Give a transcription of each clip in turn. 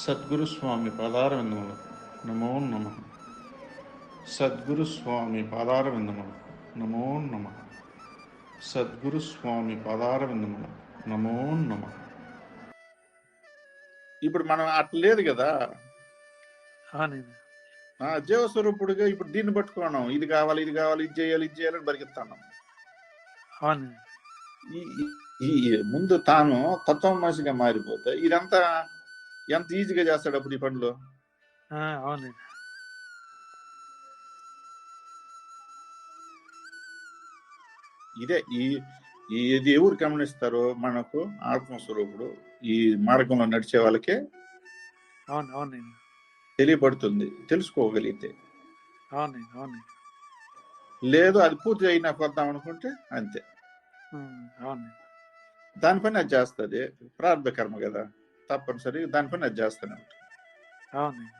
సద్గురు స్వామి పాదారవిందములు. నమో నమ. సద్గురు స్వామి పాదారవిందములు. నమో నమ. సద్గురు స్వామి పాదారవిందములు. నమో నమ. ఇప్పుడు మనం అట్లా లేదు కదా? జీవస్వరూపుడుగా ఇప్పుడు దీన్ని పట్టుకున్నాం. ఇది కావాలి ఇది కావాలి ఇది చేయాలి ఇది చేయాలని ఈ ముందు తాను తత్వం మనిషిగా మారిపోతే ఇదంతా ఎంత ఈజీగా చేస్తాడు అప్పుడు ఈ పనులు? ఆ, అవునండి. ఇదే ఈ ఇది ఎవరు గమనిస్తారో మనకు ఆత్మస్వరూపుడు ఈ మార్గంలో నడిచే వాళ్ళకే అవును అవునండి. తెలియబడుతుంది తెలుసుకోగలిగితే. అవునండి అవునండి. లేదు అది పూర్తి అయినా కొద్దాం అనుకుంటే అంతే. ఉమ్, అవునండి. దాని పని అది చేస్తుంది ప్రారంభ కర్మ కదా. తప్పనిసరి దానిపైన అది చేస్తూనే ఉంటుంది అవునండి.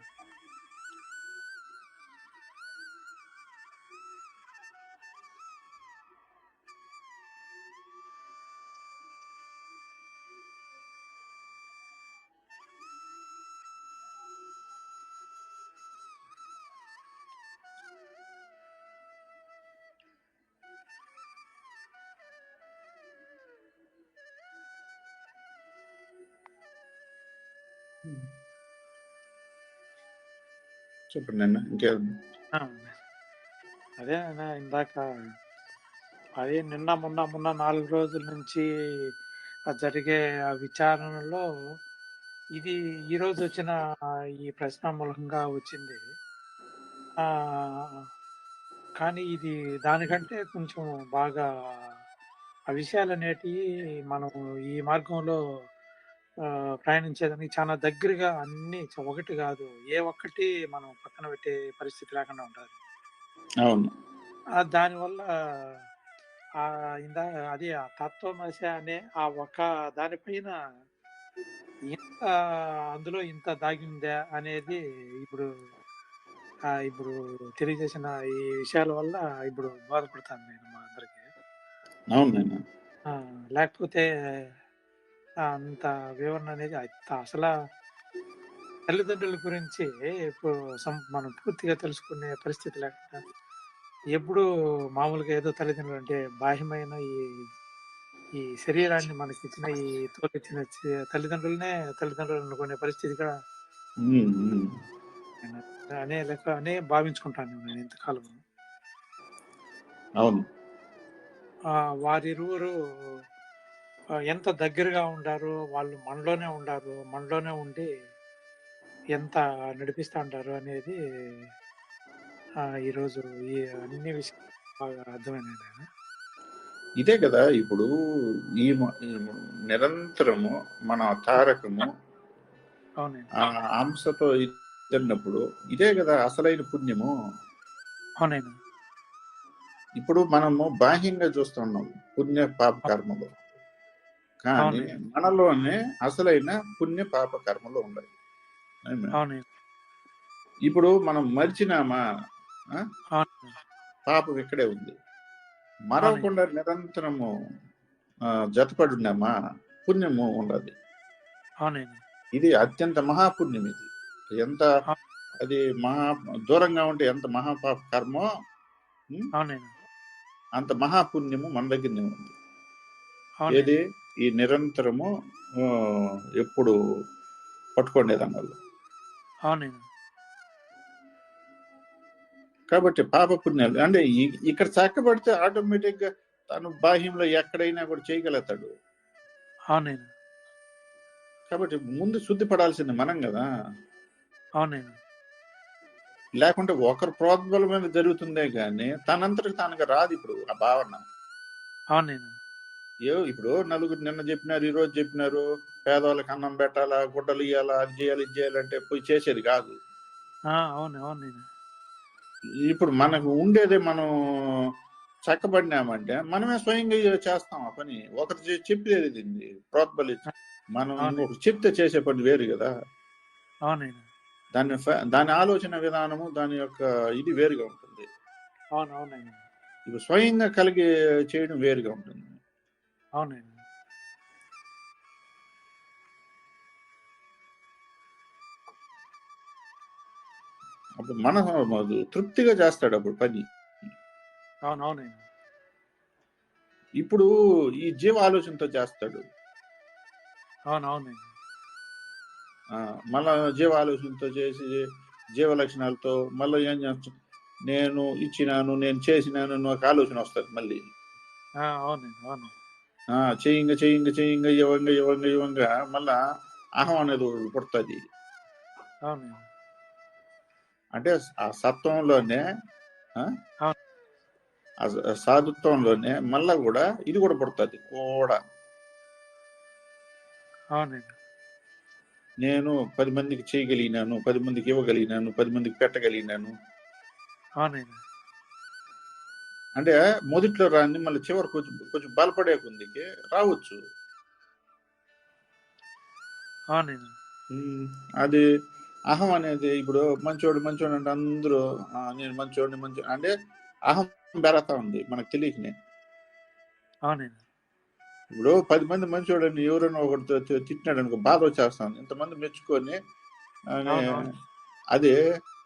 చెప్పండి నిన్న ఇంకేం అదే అన్న ఇందాక అదే నిన్న మొన్న మొన్న నాలుగు రోజుల నుంచి జరిగే విచారణలో ఇది ఈరోజు వచ్చిన ఈ ప్రశ్న మూలంగా వచ్చింది. కానీ ఇది దానికంటే కొంచెం బాగా ఆ విషయాలు అనేటివి మనం ఈ మార్గంలో ప్రయాణించేదానికి చాలా దగ్గరగా అన్ని ఒకటి కాదు. ఏ ఒక్కటి మనం పక్కన పెట్టే పరిస్థితి లేకుండా ఉంటుంది అవును. దానివల్ల ఆ ఇందా అది ఆ తత్వమశ అనే ఆ ఒక దానిపైన ఇంత అందులో ఇంత దాగిందా అనేది ఇప్పుడు ఇప్పుడు తెలియజేసిన ఈ విషయాల వల్ల ఇప్పుడు బాధపడతాను నేను మా అందరికి. లేకపోతే అంత వివరణ అనేది అంత అసలు తల్లిదండ్రుల గురించి ఇప్పుడు మనం పూర్తిగా తెలుసుకునే పరిస్థితి లేకుండా ఎప్పుడు మామూలుగా ఏదో తల్లిదండ్రులు అంటే బాహ్యమైన ఈ ఈ శరీరాన్ని మనకి ఇచ్చిన ఈ తోలిచ్చిన తల్లిదండ్రులనే తల్లిదండ్రులు అనుకునే పరిస్థితి కూడా అనే లెక్క అనే భావించుకుంటాను నేను ఇంతకాలం అవును. వారిరువురు ఎంత దగ్గరగా ఉండారు వాళ్ళు మనలోనే ఉండారు మనలోనే ఉండి ఎంత నడిపిస్తూ ఉంటారు అనేది ఈరోజు ఈ అన్ని విషయాలు బాగా అర్థమైనాయి. ఇదే కదా ఇప్పుడు ఈ నిరంతరము మన తారకము ఆ అంశతో తిన్నప్పుడు ఇదే కదా అసలైన పుణ్యము. అవునండి. ఇప్పుడు మనము బాహ్యంగా చూస్తున్నాం పుణ్య పాప కర్మలు. కానీ. మనలోనే అసలైన పుణ్య పాప కర్మలు ఉన్నాయి ఇప్పుడు మనం మరిచినామా? పాపం ఇక్కడే ఉంది. మరవకుండా నిరంతరము జతపడి ఉన్నామా పుణ్యము ఉండదు. ఇది అత్యంత మహాపుణ్యం ఇది. ఎంత అది మహా దూరంగా ఉంటే ఎంత మహాపాప కర్మో అంత మహాపుణ్యము మన దగ్గరనే ఉంది. ఏది? ఈ నిరంతరము ఎప్పుడు పట్టుకోండి దానివల్ల అవునండి. కాబట్టి పాప పుణ్యాలు అంటే ఇక్కడ చక్కబడితే ఆటోమేటిక్గా తను బాహ్యంలో ఎక్కడైనా కూడా చేయగలుగుతాడు. అవునండి. కాబట్టి ముందు శుద్ధి పడాల్సింది మనం కదా. అవునండి. లేకుంటే ఒకరి ప్రోద్బలం మీద జరుగుతుందే కానీ తనంతటికి తానుగా రాదు ఇప్పుడు ఆ భావన. అవునండి. ఏ ఇప్పుడు నలుగురు నిన్న చెప్పినారు ఈ రోజు చెప్పినారు పేదవాళ్ళకి అన్నం పెట్టాలా గుడ్డలు ఇవ్వాలా అది చేయాలి ఇది చేయాలంటే పోయి చేసేది కాదు. అవును అవును ఇప్పుడు మనకు ఉండేదే మనం చక్కబడినామంటే మనమే స్వయంగా చేస్తాం ఆ పని. ఒకటి చె- చెప్పేది దీన్ని ప్రోత్బలించి మనం. ఇంకొకటి చెప్తే చేసే పని వేరు కదా. దాని దాని ఆలోచన విధానము దాని యొక్క ఇది వేరుగా ఉంటుంది. ఇప్పుడు స్వయంగా కలిగి చేయడం వేరుగా ఉంటుంది. అవును నేను అప్పుడు మన తృప్తిగా చేస్తాడు అప్పుడు పని. అవును అవును నేను ఇప్పుడు ఈ జీవ ఆలోచనతో చేస్తాడు. అవును అవును నేను ఆ, మళ్ళా జీవ ఆలోచనతో చేసి జీవ లక్షణాలతో మళ్ళీ ఏం చేస్తాం నేను ఇచ్చినాను నేను చేసినాను అని ఒక ఆలోచన వస్తుంది మళ్ళీ. ఆ, అవును. చేయంగ చేయంగ చేయంగ ఇవ్వంగ ఇవ్వంగ ఇవ్వంగ. మళ్ళా అహం అనేది పుడుతుంది. అంటే ఆ సత్వంలోనే సాధుత్వంలోనే మళ్ళా కూడా ఇది కూడా పుడుతుంది. కూడా నేను పది మందికి చేయగలిగినాను పది మందికి ఇవ్వగలిగినాను పది మందికి పెట్టగలిగినాను. అంటే మొదట్లో రాని మళ్ళీ చివరి కొంచెం కొంచెం బలపడే కొందికి రావచ్చు. అది అహం అనేది ఇప్పుడు మంచోడు మంచోడు అంటే అందరూ "ఆ, నేను మంచోడిని మంచి అంటే అహం పెరతా ఉంది మనకు తెలియకనే. ఇప్పుడు పది మంది మంచోడని ఎవరైనా ఒకటి తిట్టినాడు అనుకో బాధ వచ్చేస్తుంది. ఇంతమంది మెచ్చుకొని. అది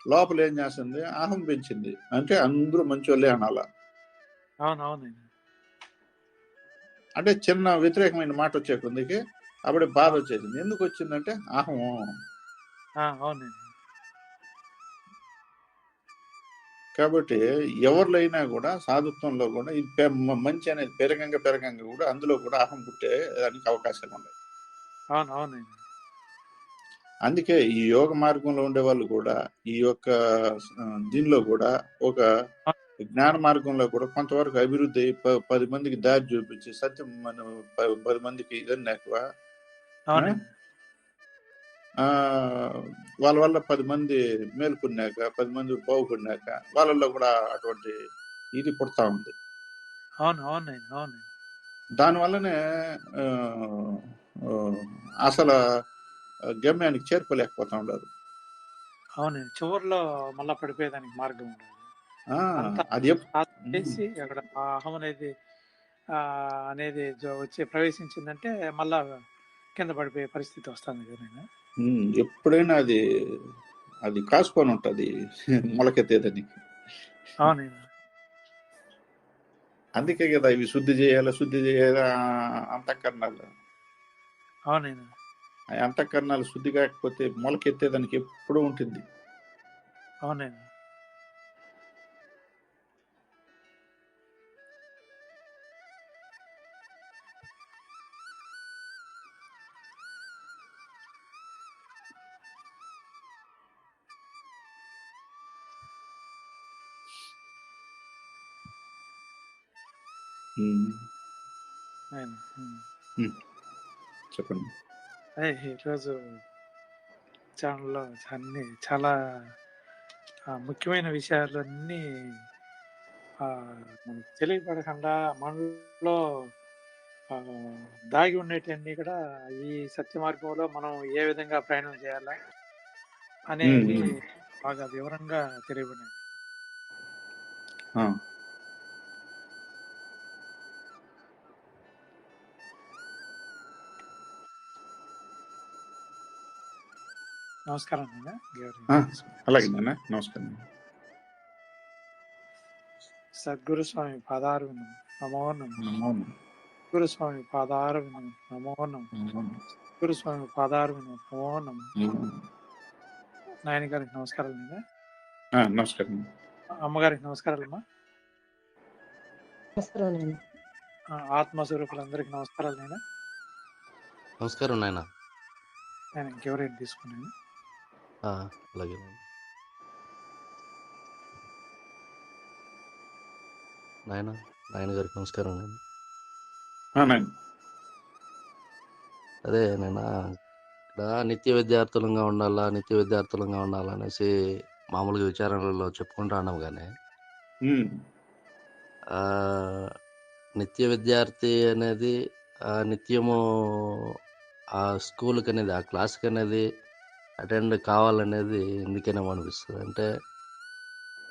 లోపల ఏం చేస్తుంది? అహం పెంచింది. అంటే అందరూ మంచోళ్ళే అనాల. అంటే చిన్న వ్యతిరేకమైన మాట వచ్చే కొందికి అప్పుడే బాధ వచ్చేసింది. ఎందుకు వచ్చిందంటే అహం కాబట్టి ఎవరిలో అయినా కూడా సాధుత్వంలో కూడా ఇది మంచి అనేది పెరగంగా పెరగంగా కూడా అందులో కూడా అహం పుట్టే దానికి అవకాశాలు ఉన్నాయి. అందుకే ఈ యోగ మార్గంలో ఉండే వాళ్ళు కూడా ఈ యొక్క దీనిలో కూడా ఒక జ్ఞాన మార్గంలో కూడా కొంతవరకు అభివృద్ధి పది మందికి దారి చూపించి సత్యం మనం పది మందికి ఆ వాళ్ళ వల్ల పది మంది మేల్కొన్నాక పది మంది బాగుకున్నాక వాళ్ళల్లో కూడా అటువంటి ఇది పుడతా ఉంది. దానివల్లనే ఆ, ఆ, అసలు గమ్యానికి చేరుకోలేకపోతా ఉన్నారు. అవును నేను చివరిలో మళ్ళా పడిపోయేదానికి మార్గం ఉండదు. అది చేసి అక్కడ ఆ అహం అనేది ఆ, అనేది వచ్చి ప్రవేశించిందంటే మళ్ళా కింద పడిపోయే పరిస్థితి వస్తుంది కదా ఎప్పుడైనా అది అది కాసుకొని ఉంటది మొలకెత్తేదని. అవును. నేను అందుకే కదా ఇవి శుద్ధి చేయాలి శుద్ధి చేయాలి అంతఃకరణాలు. అవును. నేను ఆ అంతఃకరణాలు శుద్ధి కాకపోతే మొలకెత్తేదానికి ఎప్పుడూ ఉంటుంది. అవును. ఉమ్. చెప్పండి ఈరోజు ఛానల్లో అన్ని చాలా ముఖ్యమైన విషయాలు అన్నీ ఆ, మనకు తెలియపడకుండా మనలో దాగి ఉండేటివన్నీ కూడా ఈ సత్య మార్గంలో మనం ఏ విధంగా ప్రయాణం చేయాలా అనేది మ్మ్. బాగా వివరంగా తెలియబడినది ఆ, నమస్కారం అలాగే నాన్న. నమస్కారం సద్గురు స్వామి పాదారు. నమో నమ. గురు స్వామి పాదారు. నమో నమ. గురు స్వామి పాదారు. నమో నమ. నాయన గారికి నమస్కారాలు నాయన. నమస్కారం అమ్మగారికి నమస్కారాలు అమ్మా. నమస్కారం ఆత్మస్వరూపులందరికీ నమస్కారాలు నేను నమస్కారం నాయన. నేను ఇంకెవరైనా తీసుకున్నాను అలాగే నాయన. నాయన నాయన గారికి నమస్కారం అవునండి అదే నేను ఇక్కడ నిత్య విద్యార్థులంగా ఉండాలా నిత్య విద్యార్థులంగా ఉండాలా అనేసి మామూలుగా విచారణలో చెప్పుకుంటా ఉన్నాం కానీ నిత్య విద్యార్థి అనేది ఆ నిత్యము ఆ స్కూల్కి అనేది ఆ క్లాస్కి అనేది అటెండ్ కావాలనేది ఎందుకేనేమో అనిపిస్తుంది అంటే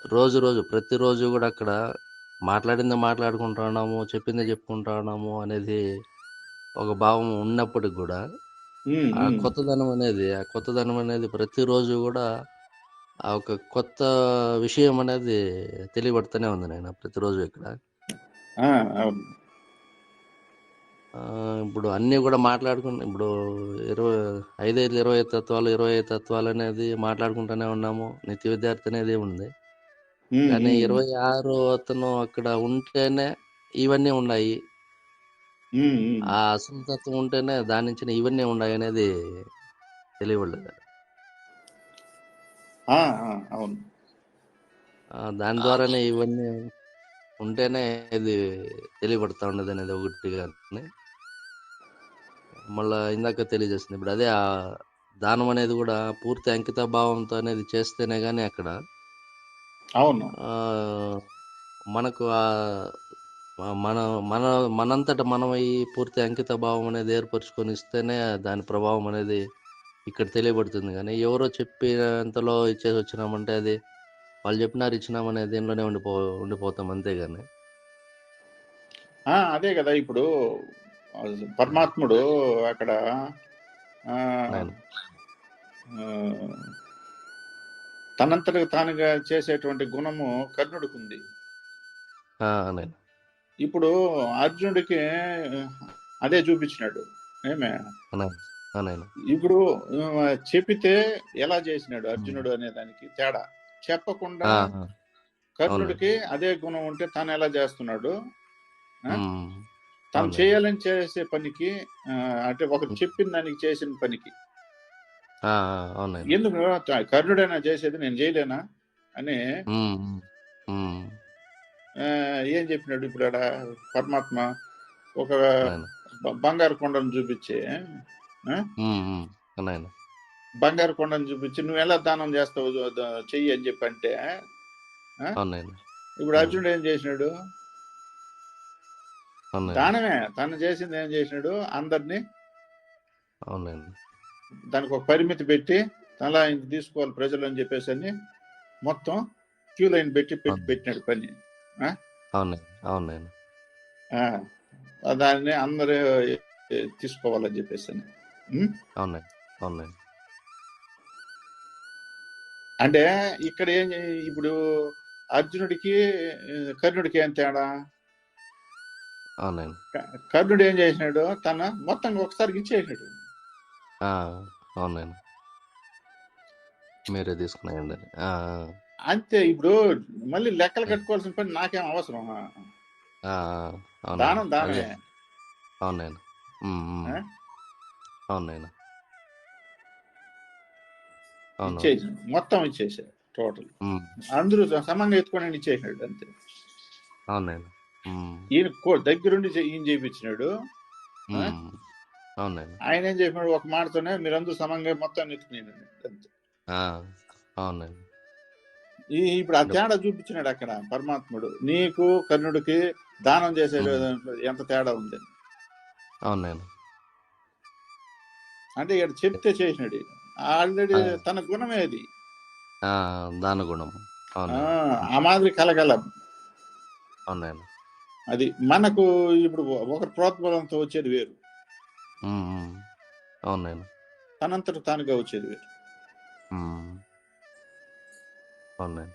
రోజు రోజు ప్రతిరోజు కూడా అక్కడ మాట్లాడింది మాట్లాడుకుంటున్నాము చెప్పింది చెప్పుకుంటున్నాము అనేది ఒక భావం ఉన్నప్పటికి కూడా ఆ. కొత్తదనం అనేది ఆ కొత్తదనం అనేది ప్రతిరోజు కూడా ఆ ఒక కొత్త విషయం అనేది తెలియబడుతూనే ఉంది నేను ప్రతిరోజు ఇక్కడ. ఇప్పుడు అన్నీ కూడా మాట్లాడుకుని ఇప్పుడు ఇరవై ఐదైదు ఇరవై ఐదు తత్వాలు ఇరవై ఐదు తత్వాలు అనేది మాట్లాడుకుంటూనే ఉన్నాము. నిత్య విద్యార్థి అనేది ఉంది. కానీ ఇరవై ఆరు అతను అక్కడ ఉంటేనే ఇవన్నీ ఉన్నాయి. ఆ అసలు తత్వం ఉంటేనే దాని నుంచి ఇవన్నీ ఉన్నాయి అనేది ఆ, అవును. దాని ద్వారానే ఇవన్నీ ఉంటేనే ఇది తెలియబడతా ఉండదు అనేది ఒకటి కానీ మళ్ళా ఇందాక తెలియజేస్తుంది ఇప్పుడు అదే ఆ దానం అనేది కూడా పూర్తి అంకిత భావంతో అనేది చేస్తేనే కానీ అక్కడ అవును. మనకు ఆ మన మన మనంతట మనం ఈ పూర్తి అంకిత భావం అనేది ఏర్పరచుకొని ఇస్తేనే దాని ప్రభావం అనేది ఇక్కడ తెలియబడుతుంది. కానీ ఎవరో చెప్పినంతలో ఇచ్చేసి వచ్చినామంటే అది వాళ్ళు చెప్పినారు ఇచ్చినామనే దీనిలోనే ఉండిపో ఉండిపోతాం అంతేగాని. అదే కదా ఇప్పుడు పరమాత్ముడు అక్కడ తనంతటకు తానుగా చేసేటువంటి గుణము కర్ణుడికి ఉంది ఇప్పుడు అర్జునుడికి అదే చూపించినాడు. ఏమే? ఇప్పుడు చెప్పితే ఎలా చేసినాడు అర్జునుడు అనే దానికి తేడా? చెప్పకుండా కర్ణుడికి అదే గుణం ఉంటే తాను ఎలా చేస్తున్నాడు? తాను. చేయాలని చేసే పనికి అంటే ఒకరు చెప్పిన దానికి చేసిన పనికి. ఎందుకు కర్ణుడైనా చేసేది నేను చేయలేనా? అని ఏం చెప్పినాడు ఇప్పుడు పరమాత్మ? ఒక బంగారు కొండను చూపించి బంగారు కొండను చూపించి నువ్వు ఎలా దానం చేస్తావు? చెయ్యి అని చెప్పి అంటే అవును నాయన ఇప్పుడు అర్జునుడు ఏం చేసినాడు? దానమే తను చేసింది ఏం చేసినాడు? అందరినీ అవును నాయన దానికి ఒక పరిమితి పెట్టి అలా ఇంత తీసుకోవాలి ప్రజలు అని చెప్పేసి అని మొత్తం క్యూ లైన్ పెట్టి పెట్టి. పెట్టినాడు పని. అవును నాయన అవును నాయన ఆ, దాన్ని అందరూ తీసుకోవాలని చెప్పేసి అని. ఉం? అవును నాయన అవును నాయన అంటే ఇక్కడ ఏం ఇప్పుడు అర్జునుడికి కర్ణుడికి ఏం తేడా? కర్ణుడు ఏం చేసినాడు? తన మొత్తం ఒకసారి ఇచ్చేసినాడు ఆ, అవును నాయన మీరే తీసుకున్నాయండి. అంతే ఇప్పుడు మళ్ళీ లెక్కలు కట్టుకోవాల్సిన పని నాకేం అవసరం. దానం దానమే. అవును నాయన ఉమ్, ఉమ్. ఆ? అవును నాయన అవును. ఇచ్చేసి మొత్తం ఇచ్చేసాడు టోటల్. అందరూ సమంగా ఎత్తుకొని ఇచ్చేసినాడు అంతే. అవును నాయన ఉమ్, ఈయన కో- దగ్గరుండి ఈయన చేయించినాడు ఆయన ఏం చెప్పినాడు ఒక మాటతోనే మీరందరూ సమంగా మొత్తం ఈ ఇప్పుడు ఆ తేడా చూపించినాడు అక్కడ పరమాత్ముడు. నీకు కర్ణుడికి దానం చేసే ఎంత తేడా ఉంది? అవును నాయన అంటే ఇక్కడ చెప్తే చేసినాడు. ఆల్రెడీ. తన గుణమే అది. ఆ, దాన గుణం ఆ, మాదిరి కలగలం. అవును నాయన అది మనకు ఇప్పుడు ఒక ప్రోత్బలంతో వచ్చేది వేరు. ఉమ్, ఉమ్. అవును నాయన తనంతట తానుగా వచ్చేది వేరు. ఉమ్. అవును నాయన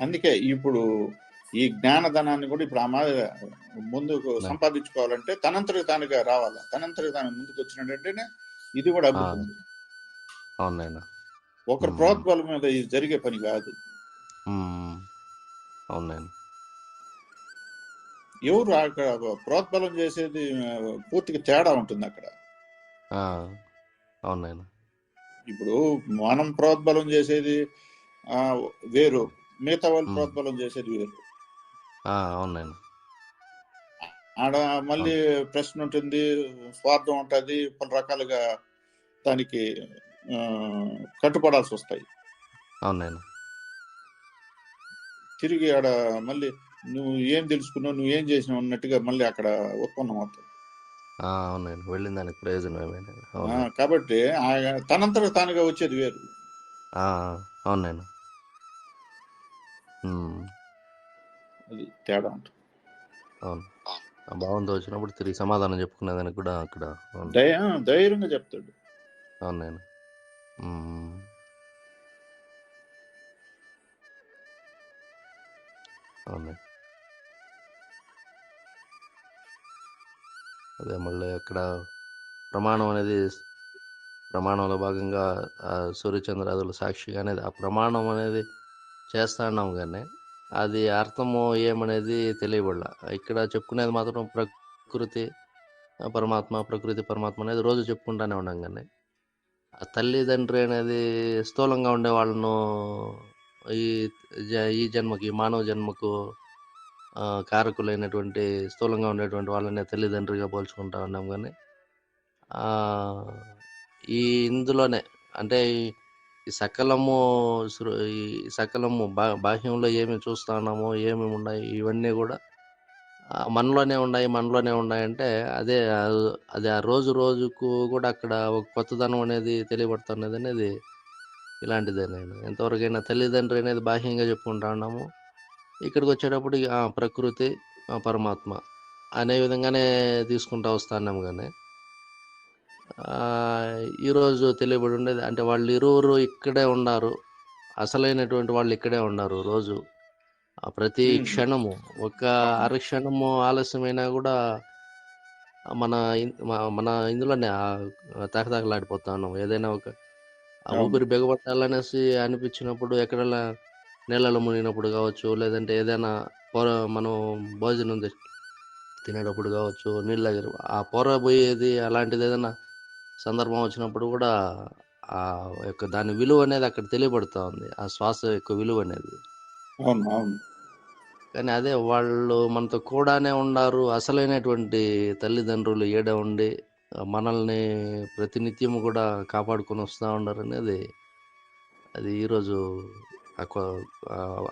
అందుకే ఇప్పుడు ఈ జ్ఞానధనాన్ని కూడా ఇప్పుడు ఆ మాదిరి ముందుకు. సంపాదించుకోవాలంటే తనంతటికి తానుగా రావాలి? తనంతటికి తాను ముందుకు వచ్చినట్టంటేనే ఇది కూడా ఆ, అబ్బుతుంది అవును నాయన ఒకరి. ప్రోత్బలం మీద ఇది జరిగే పని కాదు. అవును నాయన ఎవరు అక్కడ ప్రోత్బలం చేసేది పూర్తిగా తేడా ఉంటుంది అక్కడ. అవును నాయన ఇప్పుడు మనం ప్రోద్బలం చేసేది వేరు. మిగతా వాళ్ళు. ప్రోద్బలం చేసేది వేరు. ఆ, అవును నాయన ఆడ మళ్ళీ ప్రశ్న ఉంటుంది స్వార్థం ఉంటుంది పలు రకాలుగా దానికి ఆ, కట్టుపడాల్సి వస్తాయి అవును నాయన తిరిగి ఆడ మళ్ళీ నువ్వు ఏం తెలుసుకున్నావు నువ్వు ఏం చేసినావు అన్నట్టుగా మళ్ళీ అక్కడ ఉత్పన్నం అవుతుంది. ఆ, అవును నాయన వెళ్ళిన దానికి ప్రయోజనం కాబట్టి ఆ- తనంతట తానుగా వచ్చేది వేరు. ఆ, అవును నాయన ఉమ్, అది తేడా ఉంటుంది. అవును. భావంతో వచ్చినప్పుడు తిరిగి సమాధానం చెప్పుకునేదానికి కూడా అక్కడ ధైర్యంగా చెప్తాడు. అవును నాయన ఉమ్, అవును అదే మళ్ళీ అక్కడ ప్రమాణం అనేది ప్రమాణంలో భాగంగా ఆ సూర్యచంద్రాదుల సాక్షిగా అనేది ఆ ప్రమాణం అనేది చేస్తా ఉన్నాం కానీ అది అర్థము ఏమనేది తెలియబడాల. ఇక్కడ చెప్పుకునేది మాత్రం ప్రకృతి పరమాత్మ ప్రకృతి పరమాత్మ అనేది రోజు చెప్పుకుంటానే ఉన్నాం కానీ ఆ తల్లిదండ్రి అనేది స్థూలంగా ఉండే వాళ్ళను ఈ జ- ఈ జన్మకి మానవ జన్మకు కారకులైనటువంటి స్థూలంగా ఉండేటువంటి వాళ్ళని తల్లిదండ్రిగా పోల్చుకుంటా ఉన్నాం కానీ ఈ ఇందులోనే అంటే ఈ సకలము ఈ సకలము బా బాహ్యంలో ఏమి చూస్తా ఉన్నామో ఏమేమి ఉన్నాయి ఇవన్నీ కూడా మనలోనే ఉన్నాయి మనలోనే ఉన్నాయంటే అదే అదే అది ఆ రోజు రోజుకు కూడా అక్కడ ఒక కొత్తదనం అనేది తెలియబడుతున్నది అనేది ఇలాంటిదే నేను ఎంతవరకైనా తల్లిదండ్రి అనేది బాహ్యంగా చెప్పుకుంటా ఉన్నాము. ఇక్కడికి వచ్చేటప్పుడు ప్రకృతి పరమాత్మ అనే విధంగానే తీసుకుంటా వస్తున్నాం కానీ ఈరోజు తెలియబడి ఉండేది అంటే వాళ్ళు ఇరువురు ఇక్కడే ఉన్నారు. అసలైనటువంటి వాళ్ళు ఇక్కడే ఉన్నారు రోజు. ప్రతి. క్షణము ఒక అర క్షణము ఆలస్యమైనా కూడా మన మన ఇందులోనే తహతహలాడిపోతా ఉన్నాం. ఏదైనా ఒక ఆ. ఊపిరి బిగబట్టాలనేసి అనిపించినప్పుడు ఎక్కడైనా నీళ్ళలో మునిగినప్పుడు కావచ్చు లేదంటే ఏదైనా పొర మనం భోజనం తినేటప్పుడు కావచ్చు నీళ్ళ దగ్గర ఆ పొర పోయేది అలాంటిది ఏదైనా సందర్భం వచ్చినప్పుడు కూడా ఆ యొక్క దాని విలువ అనేది అక్కడ తెలియబడుతూ ఉంది. ఆ శ్వాస యొక్క విలువ అనేది. అవును అవును. కానీ అదే వాళ్ళు మనతో కూడానే ఉన్నారు. అసలైనటువంటి తల్లిదండ్రులు ఈడ ఉండి మనల్ని ప్రతినిత్యము కూడా కాపాడుకొని వస్తూ ఉన్నారు అనేది అది ఈరోజు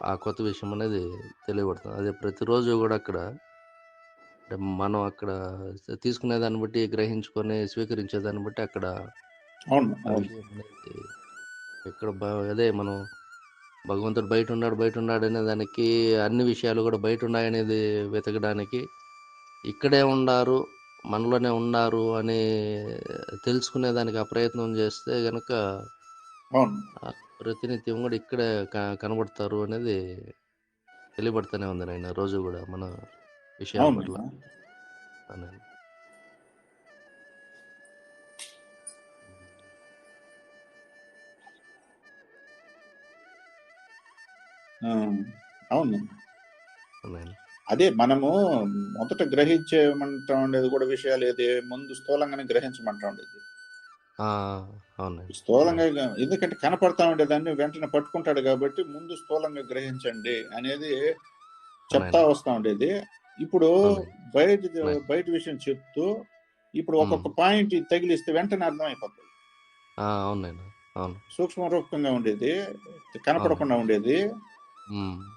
ఆ కొత్త విషయం అనేది తెలియబడుతుంది. అదే ప్రతిరోజు కూడా అక్కడ అంటే మనం అక్కడ తీసుకునే దాన్ని బట్టి గ్రహించుకొని స్వీకరించే దాన్ని బట్టి అక్కడ ఇక్కడ అదే మనం భగవంతుడు బయట ఉన్నాడు బయట ఉన్నాడు అనే దానికి అన్ని విషయాలు కూడా బయట ఉన్నాయనేది వెతకడానికి ఇక్కడే ఉన్నారు మనలోనే ఉన్నారు అని తెలుసుకునే దానికి ఆ ప్రయత్నం చేస్తే గనక ప్రతినిత్యం కూడా ఇక్కడే కనబడతారు అనేది తెలియబడుతూనే ఉంది నాయన. రోజు కూడా మన అవును పట్ల అవును. నాయన అదే మనము మొదట గ్రహించేమంటా ఉండేది కూడా విషయాలు ఏది? ముందు స్థూలంగానే గ్రహించమంటా ఉండేది స్థూలంగా ఎందుకంటే కనపడతా ఉండేదాన్ని వెంటనే పట్టుకుంటాడు కాబట్టి ముందు స్థూలంగా గ్రహించండి అనేది చెప్తా. వస్తా ఉండేది ఇప్పుడు. బయట. బయట విషయం చెప్తూ ఇప్పుడు ఒక్కొక్క పాయింట్ తగిలిస్తే వెంటనే అర్థమైపోతుంది సూక్ష్మ రూపకంగా ఉండేది కనపడకుండా ఉండేది.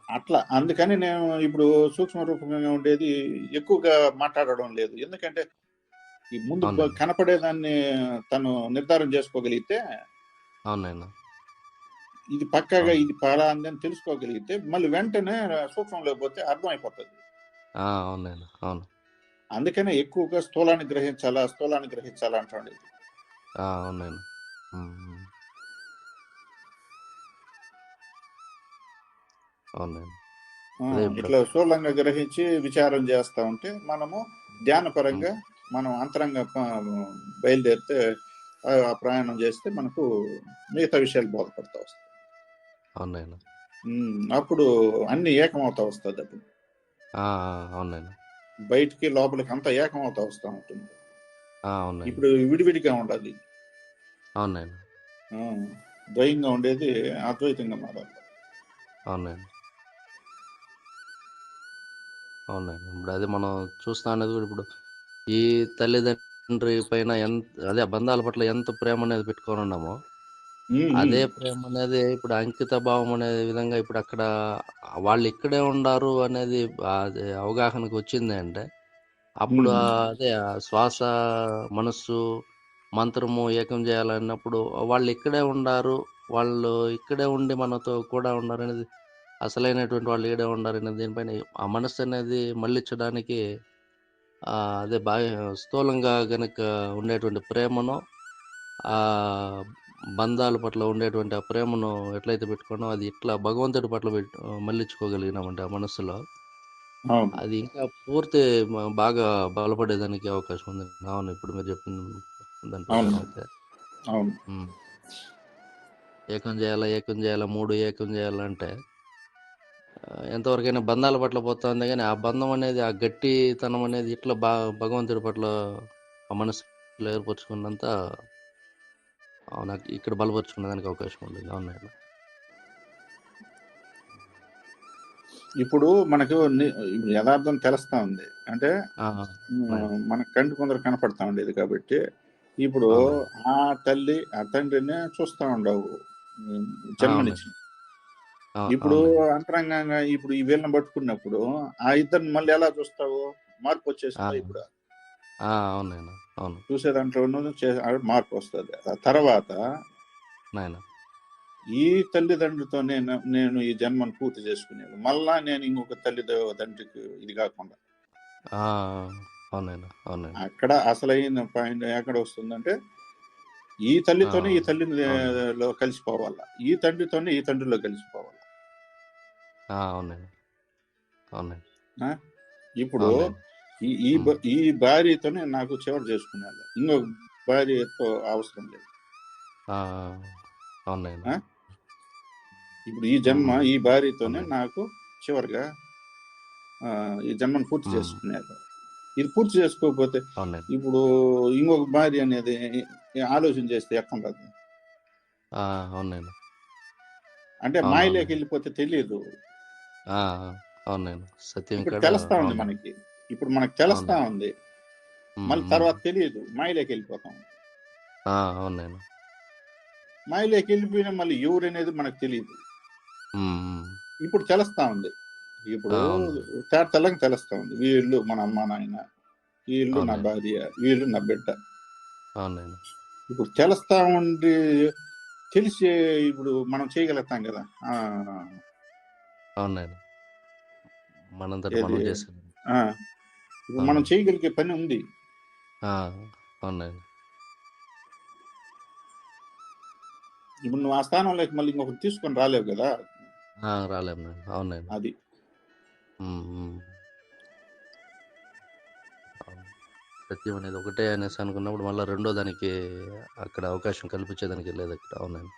అట్లా. అందుకని నేను ఇప్పుడు సూక్ష్మ రూపకంగా ఉండేది ఎక్కువగా మాట్లాడడం లేదు. ఎందుకంటే ఈ ముందు కనపడేదాన్ని తను నిర్ధారణ చేసుకోగలిగితే అవునండి ఇది పక్కాగా అవును. ఇది పలా అని తెలుసుకోగలిగితే మళ్ళీ వెంటనే సూక్ష్మంలోకి పోతే అర్థమైపోతుంది. ఆ, అవునండి అవును. అందుకనే ఎక్కువగా స్థూలాన్ని గ్రహించాలా స్థూలాన్ని గ్రహించాలా అంటాడు ఆ, ఇట్లా స్థూలంగా గ్రహించి విచారం చేస్తా ఉంటే మనము ధ్యానపరంగా మనం అంతరంగ బయలుదేరితే ఆ ప్రయాణం చేస్తే మనకు మిగతా విషయాలు బోధపడతా వస్తాయి. అప్పుడు అన్ని ఏకమవుతా వస్తుంది అప్పుడు బయటికి లోపలికి అంతా ఏకమవుతా వస్తూ ఉంటుంది. ఇప్పుడు విడివిడిగా అవునండి ఆ, ద్వయంగా ఉండేది అద్వైతంగా మారాలి. అవునండి అవునండి ఇప్పుడు అదే మనం చూస్తా అనేది కూడా ఇప్పుడు ఈ తల్లిదండ్రి పైన ఎంత అదే బంధాల పట్ల ఎంత ప్రేమ అనేది పెట్టుకొని ఉన్నామో. అదే ప్రేమ అనేది ఇప్పుడు అంకిత భావం అనే విధంగా ఇప్పుడు అక్కడ వాళ్ళు ఇక్కడే ఉండారు అనేది అవగాహనకు వచ్చింది అంటే అప్పుడు అదే శ్వాస మనస్సు మంత్రము ఏకం చేయాలన్నప్పుడు వాళ్ళు ఇక్కడే ఉండారు వాళ్ళు ఇక్కడే ఉండి మనతో కూడా ఉన్నారు అనేది అసలైనటువంటి వాళ్ళు ఉండారు అనేది దీనిపైన ఆ మనస్సు అనేది మళ్ళించడానికి అదే బాగా స్థూలంగా గనక ఉండేటువంటి ప్రేమను ఆ బంధాల పట్ల ఉండేటువంటి ఆ ప్రేమను ఎట్లయితే పెట్టుకున్నామో అది ఇట్లా భగవంతుడి పట్ల మళ్ళించుకోగలిగినామంటే ఆ మనస్సులో. అది ఇంకా పూర్తి బాగా బలపడేదానికి అవకాశం ఉంది. అవును ఇప్పుడు మీరు చెప్పిన. ఏకం చేయాలా ఏకం చేయాలా మూడు ఏకం చేయాలంటే ఎంతవరకైనా బంధాల పట్ల పోతుంది కానీ ఆ బంధం అనేది ఆ గట్టితనం అనేది ఇట్లా బా భగవంతుడి పట్ల ఆ మనసులో ఏర్పరచుకున్నంత నాకు ఇక్కడ బలపరుచుకునే దానికి అవకాశం ఉంటుంది అవునండి ఇప్పుడు మనకు యథార్థం తెలుస్తా ఉంది. అంటే. మన కంటి కొందరు కనపడతా ఉండేది కాబట్టి ఇప్పుడు. ఆ తల్లి ఆ తండ్రిని చూస్తా ఉండవు. ఉమ్, ఇప్పుడు అవునండి. అంతరంగంగా ఇప్పుడు ఈ వీళ్ళని పట్టుకున్నప్పుడు ఆ ఇద్దరిని మళ్ళీ ఎలా చూస్తావు? మార్పు వచ్చేసిందా ఆ, ఇప్పుడు? ఆ, అవునండి. అవును. చూసే దాంట్లోనూ చే- ఆ మార్పు వస్తుంది. ఆ తర్వాత నాయన. ఈ తల్లిదండ్రులతో నేను నేను ఈ జన్మను పూర్తి చేసుకునేది. మళ్ళా నేను ఇంకొక తల్లి తండ్రికి ఇది కాకుండా. ఆ, అవునండి. అవునండి. అక్కడ అసలైన పాయింట్ ఎక్కడ వస్తుందంటే ఈ తల్లితోనే ఈ తల్లిలో అవునండి కలిసిపోవాలా. ఈ తండ్రితోనే ఈ తండ్రిలో కలిసిపోవాలా. ఆ, అవునండి. అవునండి. ఆ? ఇప్పుడు అవునండి. ఈ ఈ ఉమ్. భ- ఈ భార్యతోనే నాకు చివరి చేసుకునేది ఇంకొక భార్యతో అవసరం లేదు. ఆ, అవునండి. ఆ? ఇప్పుడు ఈ జన్మ ఉమ్, ఈ భార్యతోనే అవునండి. నాకు చివరిగా ఆ, ఈ జన్మను పూర్తి ఉమ్, చేసుకునేది ఇది పూర్తి చేసుకోకపోతే అవునండి. ఇప్పుడు ఇంకొక భార్య అనేది ఆలోచన చేస్తే ఎక్కడుండదు ఆ, అవునండి. అంటే మాయలోకి వెళ్ళిపోతే తెలియదు ఆ, అవునండి సత్యం ఇప్పుడు ఇక్కడ తెలుస్తా ఉంది అవును. మనకి. ఇప్పుడు మనకు తెలుస్తా అవునండి ఉంది. మళ్ళీ. తర్వాత తెలియదు. మాయలోకి వెళ్ళిపోతాం. ఆ, అవునండి మాయలోకి వెళ్ళిపోయినా మళ్ళీ ఎవరు అనేది మనకు తెలియదు. ఇప్పుడు తెలుస్తా ఉంది. ఆ, ఇప్పుడు అవునండి తేట తెల్లంగా తెలుస్తా ఉంది. వీళ్ళు మన అమ్మ నాయన వీళ్ళు నా అవునండి భార్య వీళ్ళు నా బిడ్డ. అవునండి ఇప్పుడు తెలుస్తా ఉండి తెలిసి ఇప్పుడు మనం చేయగలుగుతాం కదా. ఆ, అవునండి. మనంతట ఏది? మనం ఆ, ఇప్పుడు మనం చేయగలిగే పని ఉంది. అవునండి. ఇప్పుడు నువ్వు ఆ స్థానంలోకి మళ్ళీ ఇంకొకటి తీసుకొని రాలేవు కదా? ఆ, రాలేమండి అవునండి. అది. ఉమ్, ఉమ్. అవును. సత్యం అనేది ఒకటే అనేసి అనుకున్నప్పుడు మళ్ళీ రెండో దానికి అక్కడ అవకాశం కల్పించేదానికి లేదు అక్కడ. అవునండి.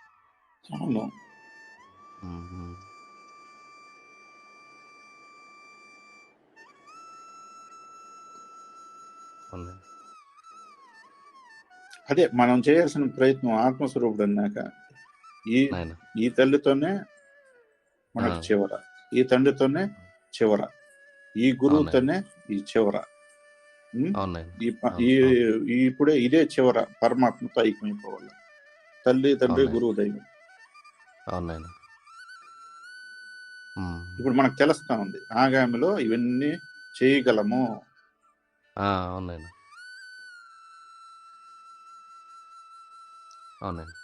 అవును. ఉమ్, ఉమ్. అవునండి అదే మనం చేయాల్సిన ప్రయత్నం ఆత్మస్వరూపుడు అన్నాక ఈ ఈ తల్లితోనే మనకు చివర ఈ తండ్రితోనే చివర ఈ గురువుతోనే ఈ చివర. ఈ ఇప్పుడే ఇదే చివర పరమాత్మతో ఐక్యమైపోవాలి తల్లి తండ్రి గురువు దైవం. ఇప్పుడు మనకు తెలుస్తా ఉంది ఆగామిలో ఇవన్నీ చేయగలము. ఆ, అవునండి అవునండి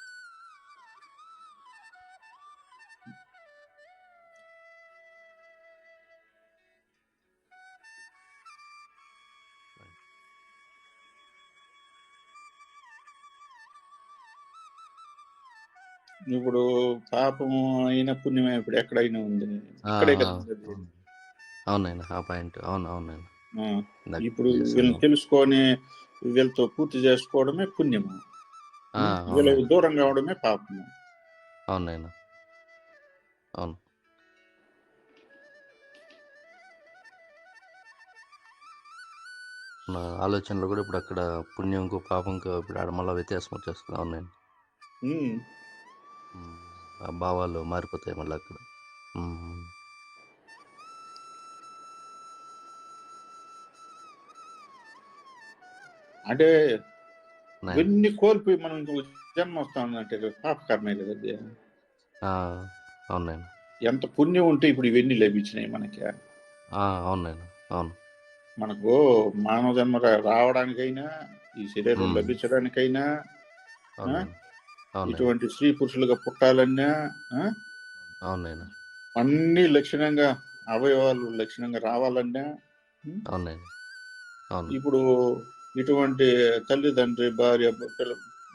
ఇప్పుడు పాపము అయిన పుణ్యమే ఇప్పుడు ఎక్కడైనా ఉంది. ఇక్కడే కదా. అవును. అవునండి ఆ పాయింట్. అవును ఇందాక ఇప్పుడు. వీళ్ళని తెలుసుకొని వీళ్ళతో పూర్తి చేసుకోవడమే పుణ్యము? వీళ్ళకి దూరం కావడమే పాపము అవునండి అవును నా ఆలోచనలో కూడా ఇప్పుడు అక్కడ పుణ్యంకు పాపంకు ఇప్పుడు ఆడ మళ్ళీ వ్యత్యాసం వచ్చేస్తుంది అవునండి ఉం. ఉమ్. ఆ భావాలు మారిపోతాయి మళ్ళీ అక్కడ అంటే ఇవన్నీ కోల్పోయి మనం జన్మ వస్తామంటే పాపకర్మే కదా అది. ఆ, అవును నాయన ఎంత పుణ్యం ఉంటే ఇప్పుడు ఇవన్నీ లభించినాయి మనకి ఆ, అవును మనకు మానవ జన్మ రావడానికైనా ఈ శరీరం మ్మ్. లభించడానికైనా ఇటువంటి స్త్రీ పురుషులుగా పుట్టాలన్నా ఆ? అవును నాయన అన్ని లక్షణంగా అవయవాలు లక్షణంగా రావాలన్నా ఉం? అవును నాయన అవును ఇప్పుడు ఇటువంటి తల్లిదండ్రి భార్య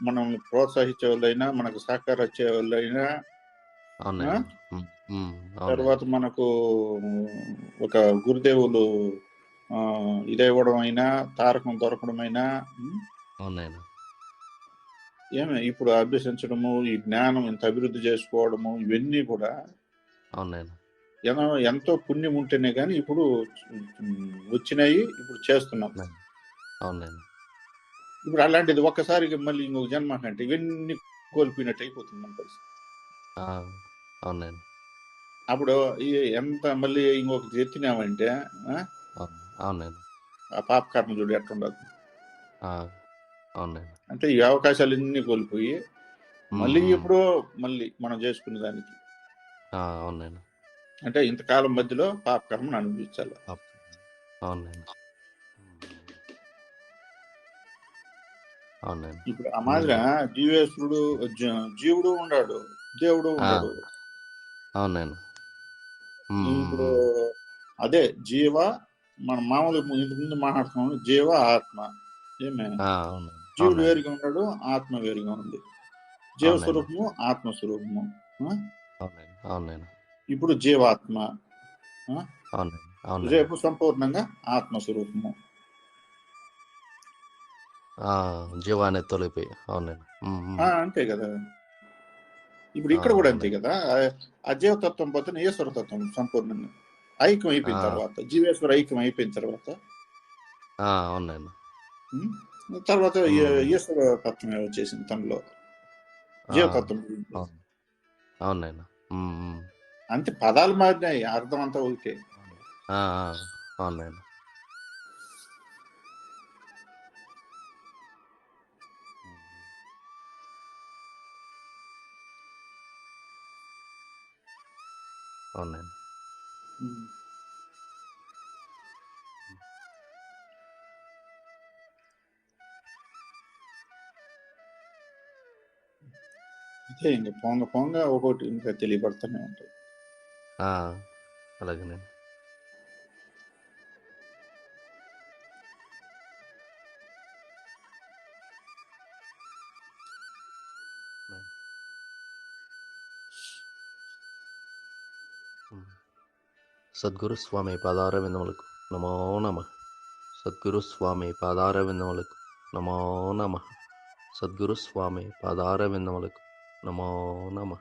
మనం ప్రోత్సహించే వాళ్ళైనా మనకు సహకారం ఇచ్చే వాళ్ళైనా తర్వాత మనకు ఒక గురుదేవులు ఆ, ఇదవ్వడం అయినా తారకం దొరకడం అయినా ఏమి ఇప్పుడు అభ్యసించడము ఈ జ్ఞానం ఇంత అభివృద్ధి చేసుకోవడము ఇవన్నీ కూడా ఎంతో పుణ్యం ఉంటేనే కానీ ఇప్పుడు వచ్చినాయి ఇప్పుడు చేస్తున్నాం. నాయన అవును నాయన ఇప్పుడు అలాంటిది ఒక్కసారిగా మళ్ళీ ఇంకొక జన్మ అంటే ఇవన్నీ కోల్పోయినట్టు అయిపోతుంది మన పరిస్థితి. ఆ, అవును నాయన అప్పుడు ఎంత మళ్ళీ ఇంకొకటి ఎత్తినామంటే ఆ, అవును అవును నాయన ఆ పాప కర్మ చూడు ఎట్టుండదు. ఆ, అవును నాయన అంటే ఈ అవకాశాలు అన్ని కోల్పోయి మళ్ళీ ఉమ్, ఎప్పుడో మళ్ళీ మనం చేసుకునే దానికి. ఆ, అవును నాయన అంటే ఇంతకాలం మధ్యలో పాప కర్మను అనుభవించాలి. అప్- ఇప్పుడు ఆ మాదిరిగా జీవేశ్వరుడు జీవుడు ఉన్నాడు దేవుడు ఉన్నాడు అవును నాయన ఉమ్, ఉమ్, ఇప్పుడు అదే జీవ మన మామూలు ఇంతకు ముందు మాట్లాడుతున్నాం జీవ ఆత్మ. ఏమే? జీవుడు వేరుగా ఉన్నాడు ఆత్మ వేరుగా ఉంది. జీవ స్వరూపము ఆత్మ స్వరూపము ఇప్పుడు జీవాత్మ. రేపు సంపూర్ణంగా ఆత్మ స్వరూపము జీవాన్ని తొలిపోయి అవును నాయన ఉమ్, ఉమ్, ఆ, అంతే కదా. ఇప్పుడు ఇక్కడ కూడా అంతే కదా. ఆ- ఆ జీవతత్వం పోతే ఈశ్వరతత్వం సంపూర్ణంగా. ఐక్యం అయిపోయిన తర్వాత జీవేశ్వర ఐక్యం అయిపోయిన తర్వాత. ఆ, అవును నాయన ఉం? తర్వాత ఈశ్వర తత్వమే వచ్చేసింది తనలో? జీవతత్వం గురించి. అవును అవును. నాయన ఉమ్, ఉమ్, అంతే పదాలు మారినాయి అర్థం అంతా ఒకటే. ఆ, ఆ, అవును నాయన అవును నాయన ఉం. అంతే ఇంకా పొంగ పొంగ ఒకటి ఇంకా తెలియబడుతూనే ఉంటాయి. ఆ, సద్గురు స్వామి పాదార విందములకు నమో నమ. సద్గురు స్వామి పాదార విందములకు నమో నమ. సద్గురు స్వామి పాదార విందములకు నమో నమ.